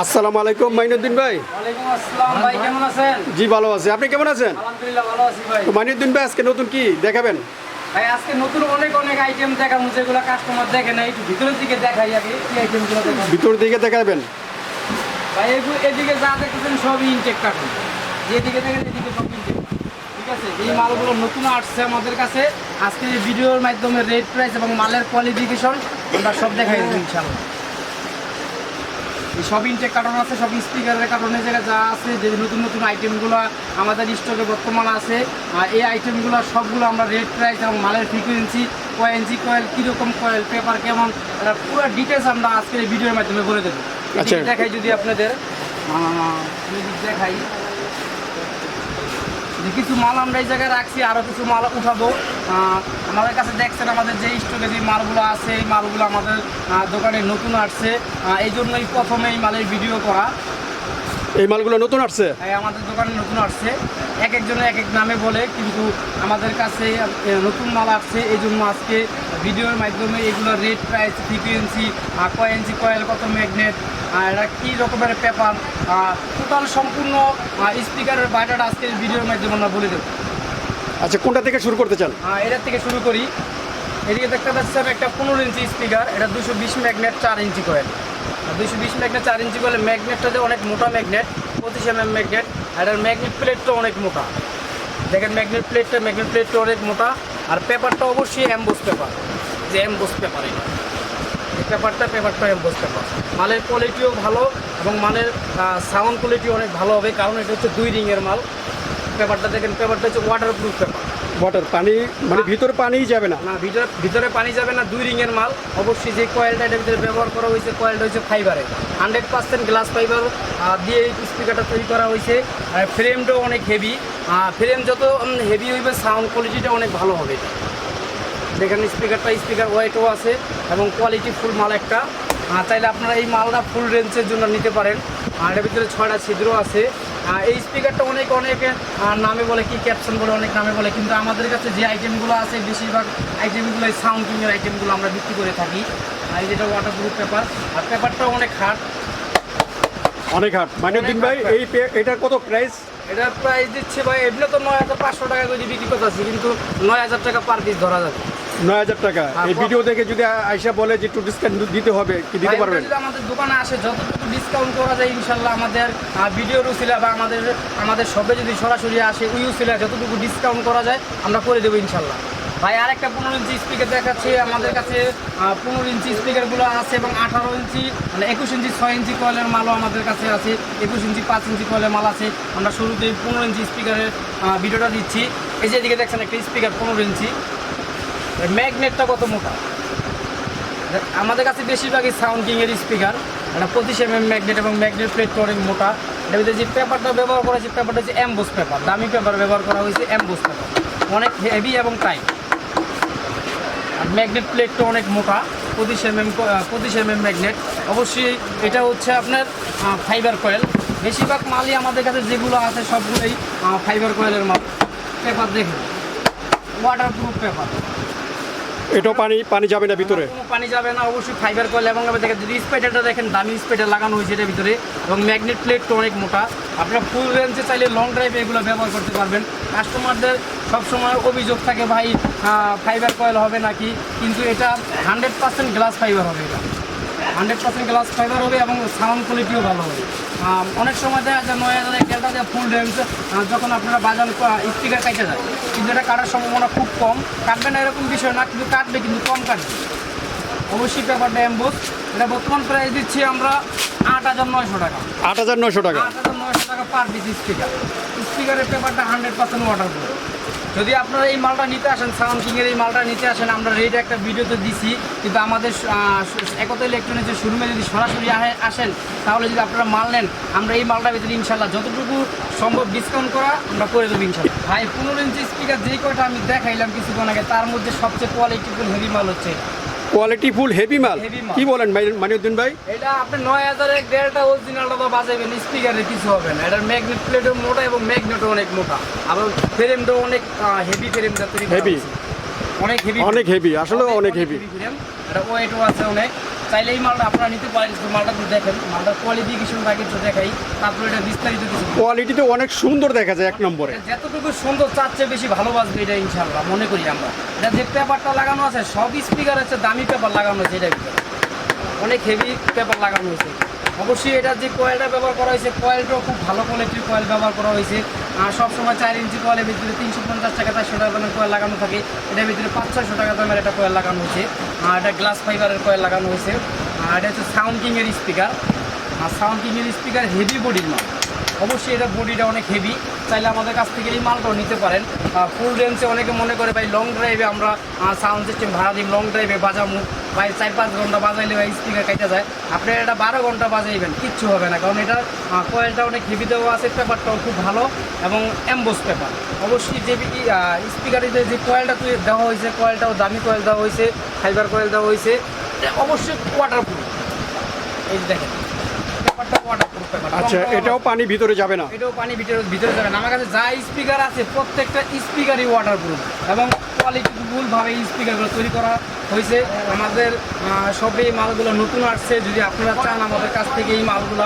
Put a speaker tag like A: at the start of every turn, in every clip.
A: আসসালামু আলাইকুম মাইনুদ্দিন ভাই।
B: ওয়ালাইকুম আসসালাম ভাই কেমন আছেন?
A: জি ভালো আছি। আপনি কেমন আছেন?
B: আলহামদুলিল্লাহ ভালো আছি ভাই।
A: তো মাইনুদ্দিন ভাই আজকে নতুন কি দেখাবেন?
B: ভাই আজকে নতুন অনেক অনেক আইটেম দেখাবো যেগুলো কাস্টমার দেখে না একটু ভিতরের দিকে দেখাই আগে কি আইটেমগুলো দেখাবো?
A: ভিতর দিকে দেখাবেন।
B: ভাই এগু- এদিকে যা দেখতেছেন সবই ইনটেক কার্টুন যেদিকে দেখেন এদিকে সব ইনটেক ঠিক আছে? এই মালগুলো নতুন আসছে আমাদের কাছে। আজকে এই ভিডিওর মাধ্যমে রেট প্রাইস এবং মালের কোয়ালিফিকেশন আমরা সব দেখাই দেবো ইনশাল্লাহ এই সব ইনটেক কার্টন আছে সব স্পিকারের কার্টনের জায়গায় যা আছে যে নতুন নতুন আইটেমগুলো আমাদের স্টকে বর্তমান আছে আর এই আইটেমগুলো সবগুলো আমরা রেট প্রাইস এবং মালের ফ্রিকুয়েন্সি কয় ইঞ্চি কয়েল কীরকম কয়েল পেপার কেমন পুরো ডিটেলস আমরা আজকের এই ভিডিওর মাধ্যমে বলে দেবো।
A: আচ্ছা।
B: দেখাই যদি আপনাদের। দেখাই। কিছু মাল আমরা এই জায়গায় রাখছি আরও কিছু মাল উঠাবো। আমাদের কাছে দেখছেন আমাদের যে স্টকে যে মালগুলো আছে, এই মালগুলো আমাদের দোকানে নতুন আসছে। এই জন্যই প্রথমে এই মালের ভিডিও করা।
A: এই মালগুলো নতুন আসছে?
B: আমাদের দোকানে নতুন আসছে। এক একজনে এক এক নামে বলে কিন্তু আমাদের কাছে নতুন মাল আসছে। এই জন্য আজকে ভিডিওর মাধ্যমে এগুলো রেট প্রাইস ফ্রিকুয়েন্সি কয় ইঞ্চি কয়েল কত ম্যাগনেট এটা কী রকমের পেপার টোটাল সম্পূর্ণ স্পিকারের বায়োডাটা আজকে ভিডিওর মাধ্যমে আমরা বলে দেবো।
A: আচ্ছা কোনটা থেকে শুরু করতে চান?
B: এটার থেকে শুরু করি। এদিকে দেখতে পাচ্ছেন একটা পনেরো ইঞ্চি স্পিকার এটা দুশো বিশ ম্যাগনেট চার ইঞ্চি কয়েল। দুশো বিশ ম্যাগনেট চার ইঞ্চি বলে ম্যাগনেটটা যে অনেক মোটা ম্যাগনেট পঁচিশ এম এম ম্যাগনেট আর ম্যাগনেট প্লেটটা অনেক মোটা। দেখেন ম্যাগনেট প্লেটটা ম্যাগনেট প্লেটটা অনেক মোটা, আর পেপারটা অবশ্যই অ্যাম্বোস পেপার যে অ্যাম্বোস পেপার এটা। এই পেপারটা পেপারটা এম্বোস পেপার মালের কোয়ালিটিও ভালো এবং মালের সাউন্ড কোয়ালিটি অনেক ভালো হবে, কারণ এটা হচ্ছে দুই রিংয়ের মাল। পেপারটা দেখেন পেপারটা হচ্ছে ওয়াটার প্রুফ পেপার
A: ওয়াটার পানি মানে ভিতরে পানিই যাবে না।
B: না ভিতরে ভিতরে পানি যাবে না দুই রিংয়ের মাল। অবশ্যই যে কয়েলটা এটার ভিতরে ব্যবহার করা হয়েছে কয়েলটা হচ্ছে ফাইবারে হান্ড্রেড পার্সেন্ট গ্লাস ফাইবার দিয়ে এই স্পিকারটা তৈরি করা হয়েছে। আর ফ্রেমটাও অনেক হেভি ফ্রেম যত হেভি হইবে সাউন্ড কোয়ালিটিটা অনেক ভালো হবে। দেখেন স্পিকারটা স্পিকার ওয়াইটও আছে এবং কোয়ালিটি ফুল মাল একটা। চাইলে আপনারা এই মালটা ফুল রেঞ্জের জন্য নিতে পারেন। আর এর ভিতরে ছয়টা ছিদ্র আছে। এই স্পিকারটা অনেক অনেকে নামে বলে কি ক্যাপশন বলে অনেক নামে বলে। কিন্তু আমাদের কাছে যে আইটেমগুলো আছে বেশিরভাগ আইটেমগুলো এই সাউন্ডিংয়ের আইটেমগুলো আমরা বিক্রি করে থাকি। আর এই যেটা ওয়াটারপ্রুফ পেপার আর পেপারটাও অনেক হার্ড
A: অনেক হাট মাইনুদ্দিন ভাই এই এটার কত প্রাইস
B: এটার প্রাইস দিচ্ছে ভাই এমনি তো নয় হাজার পাঁচশো টাকা করে বিক্রি করতেছি কিন্তু নয় হাজার টাকা পার পিস ধরা যাবে।
A: নয় হাজার টাকা।
B: হ্যাঁ,
A: এই ভিডিও দেখে যদি আয়সা বলে যে একটু ডিসকাউন্ট দিতে হবে কি দিতে পারবেন?
B: আমাদের দোকানে আসে যতটুকু ডিসকাউন্ট করা যায় ইনশাল্লাহ আমাদের ভিডিওর উচিলা বা আমাদের আমাদের সবে যদি সরাসরি আসে ওই উচিলা যতটুকু ডিসকাউন্ট করা যায় আমরা করে দেবো ইনশাল্লাহ। ভাই আরেকটা পনেরো ইঞ্চি স্পিকার দেখাচ্ছে। আমাদের কাছে পনেরো ইঞ্চি স্পিকারগুলো আছে এবং আঠারো ইঞ্চি মানে একুশ ইঞ্চি ছয় ইঞ্চি কয়েলের মালও আমাদের কাছে আছে। একুশ ইঞ্চি পাঁচ ইঞ্চি কয়েলের মাল আছে। আমরা শুরুতেই পনেরো ইঞ্চি স্পিকারের ভিডিওটা দিচ্ছি। এই যে এদিকে দেখছেন একটা স্পিকার পনেরো ইঞ্চি। ম্যাগনেটটা কত মোটা? আমাদের কাছে বেশিরভাগই সাউন্ড কিংয়ের স্পিকার এটা পঁচিশ এম এম ম্যাগনেট এবং ম্যাগনেট প্লেটটা অনেক মোটা। এর ভিতরে যে পেপারটা ব্যবহার করা হয়েছে পেপারটা হচ্ছে অ্যাম্বোস পেপার দামি পেপার ব্যবহার করা হয়েছে অ্যাম্বোস পেপার অনেক হেভি এবং টাইট আর ম্যাগনেট প্লেটটা অনেক মোটা। পঁচিশ এম এম পঁচিশ এম এম ম্যাগনেট অবশ্যই এটা হচ্ছে আপনার ফাইবার কয়েল বেশিরভাগ মালই আমাদের কাছে যেগুলো আছে সবগুলোই ফাইবার কয়েলের মাল। পেপার দেখুন। ওয়াটার প্রুফ পেপার
A: এটাও পানি পানি যাবে না ভিতরে?
B: পানি যাবে না, অবশ্যই ফাইবার কয়েল এবং দেখেন, যদি স্পেটারটা দেখেন, দামি স্পেটার লাগানো হয়েছে এটার ভিতরে এবং ম্যাগনেট প্লেটটা অনেক মোটা। আপনারা ফুল রেঞ্জে চাইলে লং ড্রাইভে এগুলো ব্যবহার করতে পারবেন। কাস্টমারদের সবসময় অভিযোগ থাকে, ভাই ফাইবার কয়েল হবে নাকি? কিন্তু এটা হান্ড্রেড পার্সেন্ট গ্লাস ফাইবার হবে এটা। হান্ড্রেড পার্সেন্ট গ্লাস ফাইবার হবে এবং সাউন্ড কোয়ালিটিও ভালো হবে। অনেক সময় দেখা যায় নয় হাজার এক ফুল রেঞ্জ যখন আপনারা বাজান স্পিকার কাটে যায়। কিন্তু এটা কাটার সম্ভাবনা খুব কম। কাটবে না এরকম বিষয় না কিন্তু কাটবে কিন্তু কম কাটবে। অবশ্যই পেপারটা এম্বোস এটা বর্তমান প্রাইস দিচ্ছি আমরা আট হাজার নয়শো টাকা।
A: আট হাজার নয়শো টাকা।
B: আট হাজার নয়শো টাকা পার পিস স্পিকার স্পিকারের পেপারটা হান্ড্রেড পার্সেন্ট ওয়াটার যদি আপনারা এই মালটা নিতে আসেন, সাউন্ড কিংয়ের এই মালটা নিতে আসেন, আমরা রেট একটা ভিডিওতে দিছি কিন্তু আমাদের একতা ইলেকট্রনিক্সের শোরুমে যদি সরাসরি আসেন, তাহলে যদি আপনারা মাল নেন, আমরা এই মালটার ভিতরে ইনশাল্লাহ যতটুকু সম্ভব ডিসকাউন্ট করা আমরা করে দেবো ইনশাল্লাহ ভাই, পনেরো ইঞ্চি স্পিকার যে কয়টা আমি দেখাইলাম কিছুক্ষণ আগে, তার মধ্যে সবচেয়ে কোয়ালিটিফুল হেভি মাল হচ্ছে।
A: কোয়ালিটি ফুল হেভি মাল। কি বলেন মানিউদ্দিন ভাই?
B: এটা আপনি নয় হাজারের দেড়টা অরিজিনালটা তো বাজাবেন স্পিকারে কিছু হবে না। এটার ম্যাগনেট প্লেটও মোটা এবং ম্যাগনেটও অনেক মোটা। আবার ফ্রেমটাও অনেক হেভি ফ্রেমটা তৈরি হেভি? অনেক হেভি
A: অনেক হেভি আসলে অনেক হেভি
B: ফ্রেম এটা ওয়েটও আছে অনেক। তাইলে এই মালটা আপনারা নিতে পারেন তো মালটা একটু দেখেন। মালটার কোয়ালিটি কিছু আগে একটু দেখাই। তারপরে এটা বিস্তারিত কিছু বলি।
A: কোয়ালিটিতে অনেক সুন্দর দেখা যায় এক নম্বরে।
B: যতটুকু সুন্দর চার চেয়ে বেশি ভালোবাসবে এটা ইনশাল্লাহ মনে করি আমরা। এটা যে পেপারটা লাগানো আছে সব স্পিকার আছে দামি পেপার লাগানো আছে ভিতরে। অনেক হেভি পেপার লাগানো হয়েছে। অবশ্যই এটা যে কয়েলটা ব্যবহার করা হয়েছে কয়েলটাও খুব ভালো কোয়ালিটির কয়েল ব্যবহার করা হয়েছে। সবসময় চার ইঞ্চি কয়েলের ভিতরে তিনশো পঞ্চাশ টাকা চারশো টাকা দামের কয়েল লাগানো থাকে। এটার ভিতরে পাঁচ ছয়শো টাকা দামের একটা কয়েল লাগানো হয়েছে। আর এটা গ্লাস ফাইবারের কয়েল লাগানো হয়েছে। আর এটা হচ্ছে সাউন্ড কিংয়ের স্পিকার। আর সাউন্ড কিংয়ের স্পিকার হেভি বডির মাল। অবশ্যই এটা বডিটা অনেক হেভি চাইলে আমাদের কাছ থেকে এই মালটাও নিতে পারেন। ফুল রেঞ্জে অনেকে মনে করে, ভাই লং ড্রাইভে আমরা সাউন্ড সিস্টেম ভাড়া দিই লং ড্রাইভে বাজামু ভাই, চার পাঁচ ঘণ্টা বাজাইলে ভাই স্পিকার কাইতে যায়। আপনি এটা বারো ঘণ্টা বাজাইবেন, কিচ্ছু হবে না। কারণ এটা কয়েলটা অনেক হেভি দেওয়া আছে পেপারটাও খুব ভালো এবং অ্যাম্বোস পেপার অবশ্যই যে স্পিকারে যে কয়েলটা দেওয়া হয়েছে কয়েলটাও দামি কয়েল দেওয়া হয়েছে ফাইবার কয়েল দেওয়া হয়েছে অবশ্যই ওয়াটারপ্রুফ এই দেখেন।
A: আচ্ছা এটাও পানি ভিতরে যাবে না?
B: এটাও পানি ভিতরে ভিতরে যাবে না। আমার কাছে যা স্পিকার আছে, প্রত্যেকটা স্পিকারই ওয়াটারপ্রুফ এবং কোয়ালিটিফুলভাবে স্পিকারগুলো তৈরি করা হয়েছে। আমাদের সবে এই মালগুলো নতুন আসছে। যদি আপনারা চান আমাদের কাছ থেকে এই মালগুলো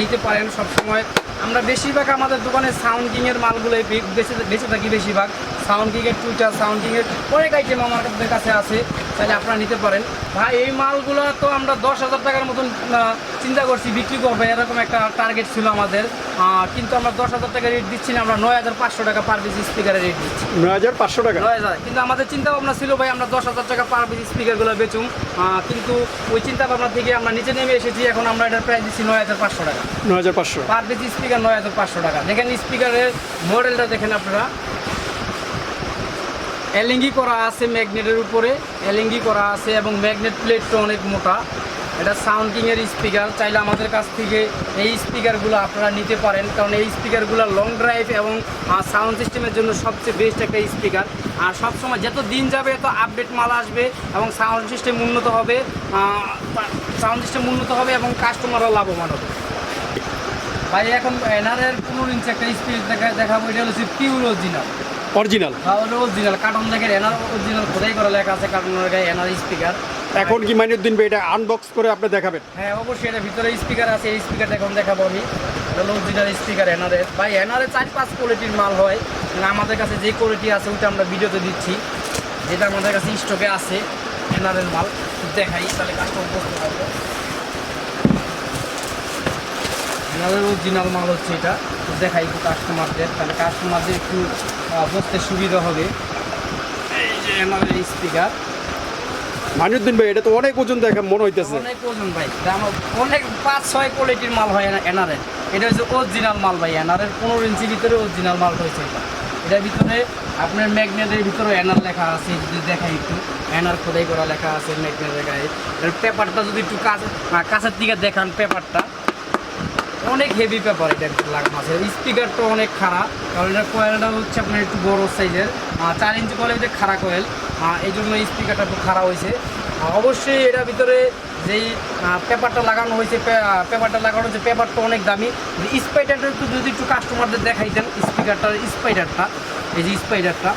B: নিতে পারেন সবসময়। আমরা বেশিরভাগ আমাদের দোকানে সাউন্ড কিংয়ের মালগুলো বেঁচে বেঁচে থাকি বেশিরভাগ। সাউন্ড কিংয়ের টুইটার সাউন্ড কিংয়ের অনেক আইটেম আমাদের কাছে আছে। তাহলে আপনারা নিতে পারেন। ভাই এই মালগুলো তো আমরা দশ হাজার টাকার মতন চিন্তা করছি বিক্রি করব এরকম একটা টার্গেট ছিল আমাদের। কিন্তু আমরা দশ হাজার টাকা রেট দিচ্ছি না আমরা নয় হাজার পাঁচশো টাকা পার পিস স্পিকারের রেট দিচ্ছি।
A: নয় হাজার পাঁচশো টাকা?
B: নয় হাজার। কিন্তু আমাদের চিন্তা ভাবনা ছিল ভাই আমরা দশ হাজার টাকা পার পিস স্পিকারগুলো বেচুম। কিন্তু ওই চিন্তা ভাবনা থেকে আমরা নিচে নেমে এসেছি এখন আমরা এটার প্রাইস দিচ্ছি নয় হাজার পাঁচশো টাকা।
A: নয় হাজার পাঁচশো।
B: পার পিস স্পিকার নয় হাজার পাঁচশো টাকা। দেখেন স্পিকারের মডেলটা দেখেন আপনারা। এলিঙ্গি করা আছে ম্যাগনেটের উপরে এলিঙ্গি করা আছে এবং ম্যাগনেট প্লেটটা অনেক মোটা। এটা সাউন্ডিংয়ের স্পিকার চাইলে আমাদের কাছ থেকে এই স্পিকারগুলো আপনারা নিতে পারেন, কারণ এই স্পিকারগুলো লং ড্রাইভ এবং সাউন্ড সিস্টেমের জন্য সবচেয়ে বেস্ট একটা স্পিকার আর সবসময় যত দিন যাবে এত আপডেট মাল আসবে এবং সাউন্ড সিস্টেম উন্নত হবে সাউন্ড সিস্টেম উন্নত হবে এবং কাস্টমারও লাভবান হবে। ভাই, এখন এনারের পনেরো ইঞ্চি একটা স্পিড দেখা দেখাবো, এটা হচ্ছে pure original
A: original
B: original carton দেখেন এনার অরিজিনাল খোদাই করা লেখা আছে কার্টনের গায়ে এনার স্পিকার
A: এখন কি মাইনুদ্দিন ভাই এটা আনবক্স করে আপনি দেখাবেন?
B: হ্যাঁ অবশ্যই এটা ভিতরে স্পিকার আছে এই স্পিকার এখন দেখাবো আমি। অরিজিনাল স্পিকার এনারের ভাই এনারে চার পাঁচ কোয়ালিটির মাল হয়। মানে আমাদের কাছে যে কোয়ালিটি আছে ওইটা আমরা ভিডিওতে দিচ্ছি। যেটা আমাদের কাছে স্টকে আছে এনারের মাল। দেখাই তাহলে কাস্টমার বুঝতে পারবে। এনারের অরিজিনাল মাল হচ্ছে এটা। দেখাই একটু কাস্টমারদের তাহলে কাস্টমারদের একটু বুঝতে সুবিধা হবে। এই যে এনারের স্পিকার
A: মাইনুদ্দিন ভাই এটা তো অনেক ওজন দেখা মনে হইতেছে।
B: অনেক ওজন ভাই। দাম অনেক পাঁচ ছয় কোয়ালিটির মাল হয় এনারের এটা হচ্ছে অরিজিনাল মাল ভাই। এনারের পনেরো ইঞ্চি ভিতরে অরিজিনাল মাল হয়েছে এটা। এটার ভিতরে আপনার ম্যাগনেটের ভিতরে এনার লেখা আছে। যদি দেখাই একটু। এনার খোদাই করা লেখা আছে ম্যাগনেটের গায়ে। পেপারটা যদি একটু কাছে কাছের দিকে দেখান পেপারটা। অনেক হেভি পেপার এটা লাগানো আছে। স্পিকারটা অনেক খারাপ কারণ এটা কয়েলটা হচ্ছে আপনার একটু বড় সাইজের চার ইঞ্চি কয়েল যে খারাপ কয়েল এই জন্য স্পিকারটা একটু খারাপ হয়েছে। অবশ্যই এটার ভিতরে যেই পেপারটা লাগানো হয়েছে পেপারটা লাগানো হয়েছে পেপারটা অনেক দামি। স্পাইডারটা একটু যদি একটু কাস্টমারদের দেখাইতেন স্পিকারটার স্পাইডারটা এই যে স্পাইডারটা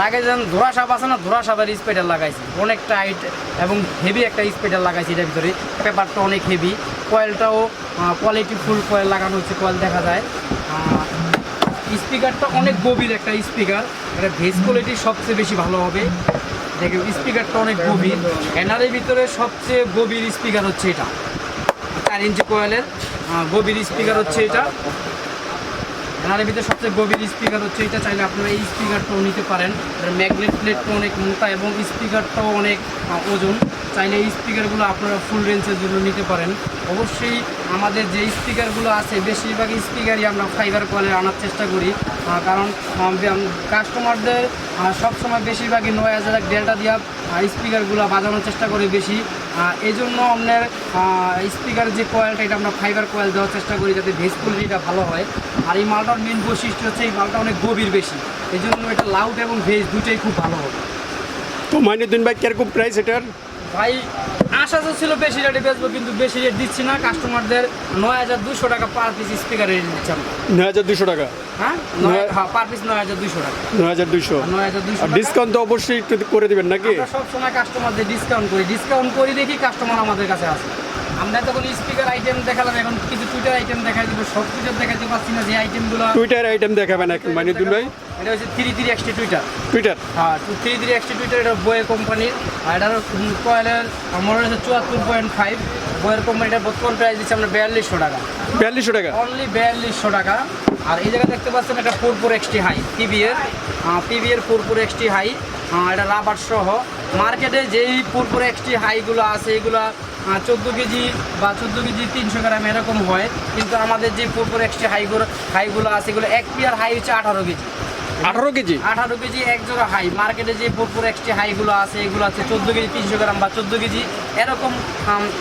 B: লাগাই যেন ধোরা সাপ আছে না, ধোরা সাপের স্পাইডার লাগাইছি। অনেক টাইট এবং হেভি একটা স্পাইডার লাগাইছি এটার ভিতরে। পেপারটা অনেক হেভি কয়েলটাও কোয়ালিটি ফুল কয়েল লাগানো হচ্ছে, কয়েল দেখা যায়। স্পিকারটা অনেক গভীর একটা স্পিকার। এটা ভেজ কোয়ালিটি সবচেয়ে বেশি ভালো হবে। দেখেন, স্পিকারটা অনেক গভীর। এনারের ভিতরে সবচেয়ে গভীর স্পিকার হচ্ছে এটা। চার ইঞ্চি কোয়েলের গভীর স্পিকার হচ্ছে এটা। এনারের ভিতরে সবচেয়ে গভীর স্পিকার হচ্ছে এটা। চাইলে আপনারা এই স্পিকারটাও নিতে পারেন। ম্যাগনেট প্লেটটা অনেক মোটা এবং স্পিকারটাও অনেক ওজন। চাইলে স্পিকারগুলো আপনারা ফুল রেঞ্জের জন্য নিতে পারেন। অবশ্যই আমাদের যে স্পিকারগুলো আছে বেশিরভাগ স্পিকারই আমরা ফাইবার কলে আনার চেষ্টা করি। কারণ কাস্টমারদের সবসময় বেশিরভাগই নয় হাজার এক ডেল্টা দিয়া স্পিকারগুলো বাজানোর চেষ্টা করি বেশি। এই জন্য আপনার স্পিকার যে কয়েলটা এটা আমরা ফাইবার কয়েল দেওয়ার চেষ্টা করি যাতে ভেজ কোয়ালিটিটা ভালো হয়। আর এই মালটার মেন বৈশিষ্ট্য হচ্ছে এই মালটা অনেক গভীর বেশি। এই জন্য এটা লাউড এবং ভেজ দুটোই খুব ভালো হবে।
A: তো মাইনুদ্দিন ভাই, কীরকম প্রাইস এটার?
B: ভাই আশা তো ছিল বেশি রেটে বেচবো কিন্তু বেশি রেট দিচ্ছি না। কাস্টমারদের নয় হাজার দুশো টাকা পার পিস স্পিকার রেট দিচ্ছি আমরা।
A: নয় হাজার দুশো টাকা?
B: হ্যাঁ? হ্যাঁ পার পিস নয় হাজার দুশো টাকা।
A: নয় হাজার দুশো?
B: নয় হাজার
A: দুশো ডিসকাউন্ট তো অবশ্যই একটু করে দিবেন নাকি?
B: সবসময় কাস্টমারদের ডিসকাউন্ট করি। ডিসকাউন্ট করি দেখি কাস্টমার আমাদের কাছে আসে। আমরা তখন স্পিকার আইটেম দেখালাম এখন কিছু টুইটার আইটেম দেখাই দিব সব টুইটার দেখাতে পারছি না যে আইটেমগুলো
A: টুইটার আইটেম দেখাবেন এখন মাইনুদ্দিন ভাই
B: এটা হচ্ছে three three XT tweeter
A: tweeter
B: হ্যাঁ থ্রি থ্রি এক্সটি টুইটার এটা বইয়ের কোম্পানির আর এটার কয়েলের মনে হচ্ছে চুয়াত্তর পয়েন্ট ফাইভ বইয়ের কোম্পানিটা বর্তমান প্রাইস দিচ্ছে আমরা বিয়াল্লিশশো টাকা।
A: বিয়াল্লিশশো টাকা?
B: অনলি বিয়াল্লিশশো টাকা। আর এই জায়গায় দেখতে পাচ্ছেন একটা ফোর ফোর এক্সটি হাই পিবিএর পিবিএর ফোর ফোর এক্সটি হাই এটা রাবার সহ। মার্কেটে যেই ফোর এক্সটি হাইগুলো আছে এগুলো চোদ্দ কেজি বা চোদ্দ কেজি তিনশো গ্রাম এরকম হয়। কিন্তু আমাদের যে ফোর এক্সটি হাইগুলো হাইগুলো আছে এগুলো এক পিয়ার হাই হচ্ছে আঠারো কেজি।
A: আঠারো কেজি?
B: আঠারো কেজি এক জোড়া হাই। মার্কেটে যে ফোর এক্সটি হাইগুলো আছে এগুলো আছে চোদ্দ কেজি তিনশো গ্রাম বা চোদ্দ কেজি এরকম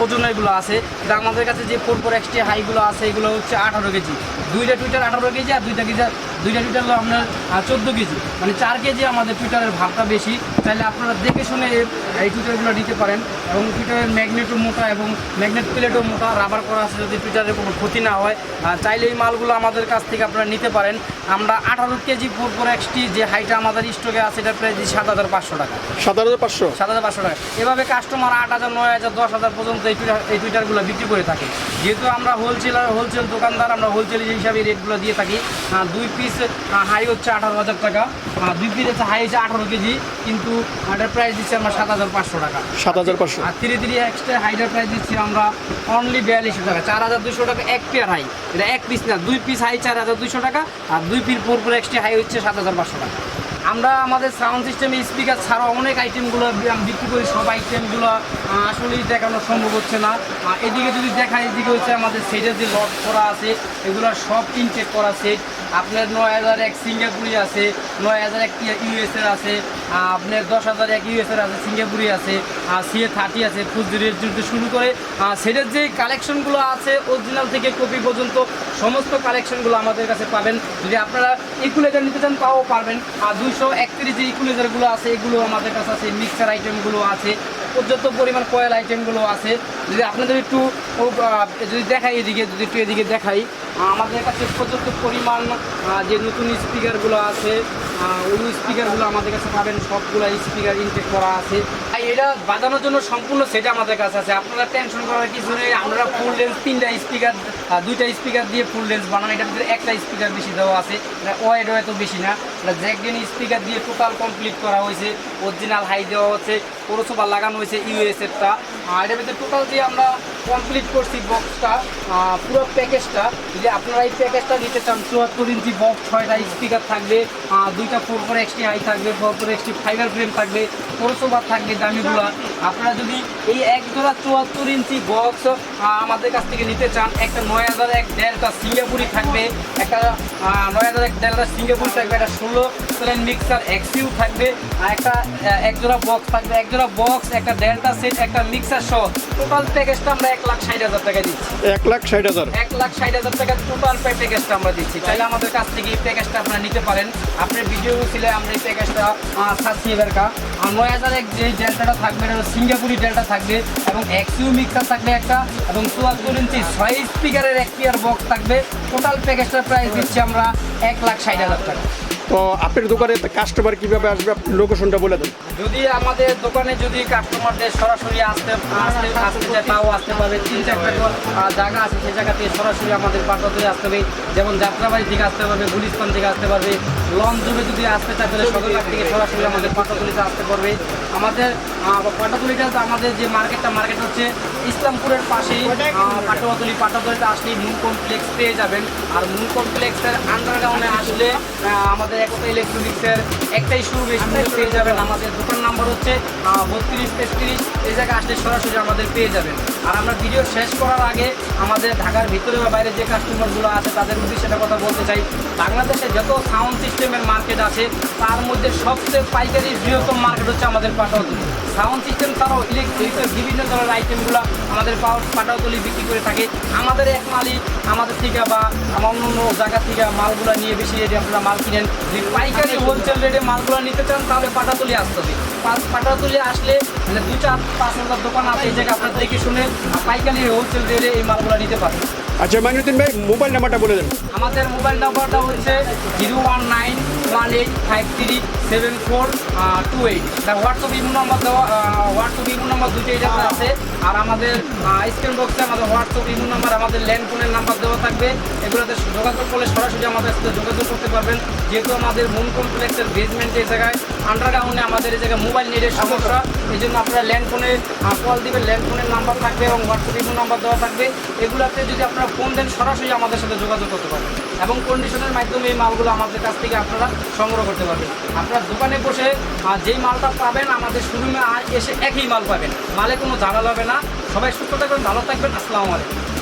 B: ওজনেরগুলো আছে। কিন্তু আমাদের কাছে যে ফোর এক্সটি হাইগুলো আছে এগুলো হচ্ছে আঠারো কেজি। দুইটা টুইটার আঠারো কেজি আর দুইটা কেজি দুইটা টুইটার হলো আপনার চোদ্দ কেজি। মানে চার কেজি আমাদের টুইটারের ভাবটা বেশি। তাহলে আপনারা দেখে শুনে এই- টুইটারগুলো নিতে পারেন। এবং টুইটারের ম্যাগনেটও মোটা এবং ম্যাগনেট প্লেটও মোটা রাবার করা আছে যদি টুইটারের কোনো ক্ষতি না হয়। চাইলে এই মালগুলো আমাদের কাছ থেকে আপনারা নিতে পারেন। আমরা আঠারো কেজি ফোর ফোর এক্সটি যে হাইটা আমাদের স্টকে আছে এটা প্রায় সাত হাজার পাঁচশো টাকা।
A: সাত হাজার পাঁচশো?
B: সাত হাজার পাঁচশো টাকা। এভাবে কাস্টমার আট হাজার নয় হাজার দশ হাজার পর্যন্ত এই টুইটার এই টুইটারগুলো বিক্রি করে থাকে। যেহেতু আমরা হোলসেলার হোলসেল দোকানদার আমরা হোলসেল হিসাবে রেটগুলো দিয়ে থাকি। দুই পিস হাই হচ্ছে আঠারো হাজার টাকা। দুই পিস হচ্ছে হাই হচ্ছে আঠারো কেজি কিন্তু এটার প্রাইস দিচ্ছি আমরা সাত হাজার পাঁচশো টাকা।
A: সাত হাজার পাঁচশো।
B: আর থ্রি থ্রি এক্সট্রা হাইটার প্রাইস দিচ্ছি আমরা অনলি বিয়াল্লিশশো টাকা। চার হাজার দুশো টাকা এক পেয়ার হাই এটা এক পিস না দুই পিস হাই চার হাজার দুশো টাকা আর দুই পিস ফোর এক্সট্রা হাই হচ্ছে সাত হাজার পাঁচশো টাকা। আমরা আমাদের সাউন্ড সিস্টেমে স্পিকার ছাড়াও অনেক আইটেমগুলো বিক্রি করি সব আইটেমগুলো আসলেই দেখানো সম্ভব হচ্ছে না। এদিকে যদি দেখা এদিকে হচ্ছে আমাদের সেটের যে লট করা আছে এগুলো সব ইনটেক করা সেট আপনার নয় হাজার এক সিঙ্গাপুরি আছে, নয় হাজার এক ইউএসের আছে আপনার দশ হাজার এক ইউএসের আছে, সিঙ্গাপুরি আছে সিএ থার্টি আছে ফুজিরের যদি শুরু করে সেটার যে কালেকশনগুলো আছে অরিজিনাল থেকে কপি পর্যন্ত সমস্ত কালেকশনগুলো আমাদের কাছে পাবেন। যদি আপনারা ইকুলেজার নিতে চান, তাও পারবেন। আর দুইশো একত্রিশ যে ইকুলেজারগুলো আছে, এগুলো আমাদের কাছে আছে মিক্সার আইটেমগুলো আছে, পর্যাপ্ত পরিমাণ কয়েল আইটেমগুলো আছে। যদি আপনাদের একটু যদি দেখাই এদিকে, যদি একটু এদিকে দেখাই আমাদের কাছে পর্যাপ্ত পরিমাণ যে নতুন স্পিকারগুলো আছে ওই স্পিকারগুলো আমাদের কাছে পাবেন। সবগুলো স্পিকার ইনটেক করা আছে। এটা বাজানোর জন্য সম্পূর্ণ সেটা আমাদের কাছে আছে। আপনারা টেনশন করার কিছু নেই আমরা ফুল রেঞ্জ তিনটা স্পিকার দুইটা স্পিকার দিয়ে ফুল রেঞ্জ বানানো। এটার ভিতরে একটা স্পিকার বেশি দেওয়া আছে ওয়েড এত বেশি না। জ্যাকগেন স্পিকার দিয়ে টোটাল কমপ্লিট করা হয়েছে অরিজিনাল হাই দেওয়া হচ্ছে, পৌরসভা লাগানো হয়েছে ইউএসএফটা এটার ভিতরে টোটাল যে আমরা কমপ্লিট করছি বক্সটা পুরো প্যাকেজটা যদি আপনারা এই প্যাকেজটা নিতে চান, চুয়াত্তর ইঞ্চি বক্স ছয়টা স্পিকার থাকবে দুইটা ফোর ফোর এক্সটি হাই থাকবে four four XT fiber frame থাকবে, পৌরসভা থাকবে দামিগুলো আপনারা যদি এই এক জোড়া চুয়াত্তর ইঞ্চি বক্স আমাদের কাছ থেকে নিতে চান একটা নয় হাজার এক দেড়টা সিঙ্গাপুরি থাকবে একটা নয় হাজার এক দেড়টা সিঙ্গাপুরি থাকবে একটা ষোলো সেলেন মিক্সার এক্সিউ থাকবে আর একটা আহ, এক জোড়া বক্স থাকবে এক জোড়া বক্স একটা ডেল্টা সেট একটা মিক্সার সহ। টোটাল প্যাকেজটা আমরা এক লাখ ষাট হাজার টাকা দিচ্ছি।
A: এক লাখ ষাট হাজার।
B: এক লাখ ষাট হাজার টাকা টোটাল প্যাকেজটা আমরা দিচ্ছি। চাইলে আমাদের কাছ থেকে এই প্যাকেজটা আপনারা নিতে পারেন। আপনার ভিডিও ছিলে আমরা এই প্যাকেজটা ছাড়ছি এবার কা আর নয় হাজার এক যে ডেল্টাটা থাকবে, এটা সিঙ্গাপুরি ডেল্টা থাকবে এবং এক্সিউ মিক্সার থাকবে একটা এবং চুয়াত্তর ইঞ্চি ছয় স্পিকারের এক ইয়ার বক্স থাকবে। টোটাল প্যাকেজটার প্রাইস দিচ্ছি আমরা এক লাখ ষাট হাজার টাকা।
A: তো আপনার দোকানে কাস্টমার কীভাবে আসবে? আপনি লোকেশনটা বলে দেন।
B: যদি আমাদের দোকানে যদি কাস্টমারদের সরাসরি আসতে আসতে আসতে চায় তাও আসতে পারবে তিন চারটা জায়গা আছে সেই জায়গা থেকে সরাসরি আমাদের পাঠাতে আসতে হবে। যেমন যাত্রাবাড়ি থেকে আসতে পারবে গুলিস্তান থেকে আসতে পারবে। লঞ্চ জমে যদি আসতে চায় তাহলে সদরঘাট থেকে সরাসরি আমাদের পাটাতুলিতে আসতে পারবে। আমাদের আহ, পাটাতুলিটা আমাদের যে মার্কেটটা মার্কেট হচ্ছে ইসলামপুরের পাশেই। আহ, পাটোয়াতুলি পাটাতুলিতে আসলে মূল কমপ্লেক্স পেয়ে যাবেন। আর মূল কমপ্লেক্সের আন্ডারগ্রাউন্ডে আসলে আমাদের একটা ইলেকট্রনিক্সের একটাই শুরু বেশি পেয়ে যাবেন আমাদের দোকান নাম্বার হচ্ছে বত্রিশ, তেত্রিশ, এই জায়গায় আসলে সরাসরি আমাদের পেয়ে যাবেন। আর আমরা ভিডিও শেষ করার আগে আমাদের ঢাকার ভিতরে বা বাইরে যে কাস্টমারগুলো আছে, তাদের মধ্যে সেটা কথা বলতে চাই। বাংলাদেশে যত সাউন্ড সিস্টেমের মার্কেট আছে, তার মধ্যে সবচেয়ে পাইকারি বৃহত্তম মার্কেট হচ্ছে আমাদের পাটাউতুলি সাউন্ড সিস্টেম ছাড়াও ইলেকট্রিকের বিভিন্ন ধরনের আইটেমগুলো আমাদের পাও- পাটাউতুলি বিক্রি করে থাকে। আমাদের এক মালিক আমাদের থেকে বা অন্য অন্য জায়গা থেকে মালগুলো নিয়ে বেশি রেটে আপনারা মাল কিনেন। যদি পাইকারি হোলসেল রেটে মালগুলো নিতে চান তাহলে পাটাতুলি আসতে হবে। পাঁচ- পাটাতুলি আসলে মানে দু চার পাঁচ হাজার দোকান আছে এই জায়গায় আপনারা দেখে শুনে পাইকারি হোলসেল রেটে এই মালগুলো নিতে পারেন
A: আচ্ছা মাইনুদ্দিন ভাই মোবাইল নাম্বারটা বলে দেন।
B: আমাদের মোবাইল নাম্বারটা হচ্ছে zero one nine one eight five three seven four two eight WhatsApp imo number দেওয়া হোয়াটসঅ্যাপ ইমো নাম্বার দুটোই যাতে আছে। আর আমাদের স্ক্রিন বক্সে আমাদের হোয়াটসঅ্যাপ ইমো নাম্বার আমাদের ল্যান্ড ফোনের নাম্বার দেওয়া থাকবে। এগুলোতে যোগাযোগ করলে সরাসরি আমাদের সাথে যোগাযোগ করতে পারবেন। যেহেতু আমাদের মুন কমপ্লেক্সের বেসমেন্ট এই জায়গায় আন্ডারগ্রাউন্ডে আমাদের এই জায়গায় মোবাইল নেটের সমস্যা। এই জন্য আপনারা ল্যান্ড ফোনে কল দিবেন ল্যান্ড ফোনের নাম্বার থাকবে এবং হোয়াটসঅ্যাপ ইমো নাম্বার দেওয়া থাকবে। এগুলোতে যদি আপনারা ফোন দেন, সরাসরি আমাদের সাথে যোগাযোগ করতে পারবেন। এবং কন্ডিশনের মাধ্যমে এই মালগুলো আমাদের কাছ থেকে আপনারা সংগ্রহ করতে পারবেন। আপনার দোকানে বসে যেই মালটা পাবেন, আমাদের শোরুমে এসে একই মাল পাবেন। মালে কোনো ঝামেলা হবে না। সবাই সুস্থ থাকবেন, ভালো থাকবেন। আসসালামু আলাইকুম।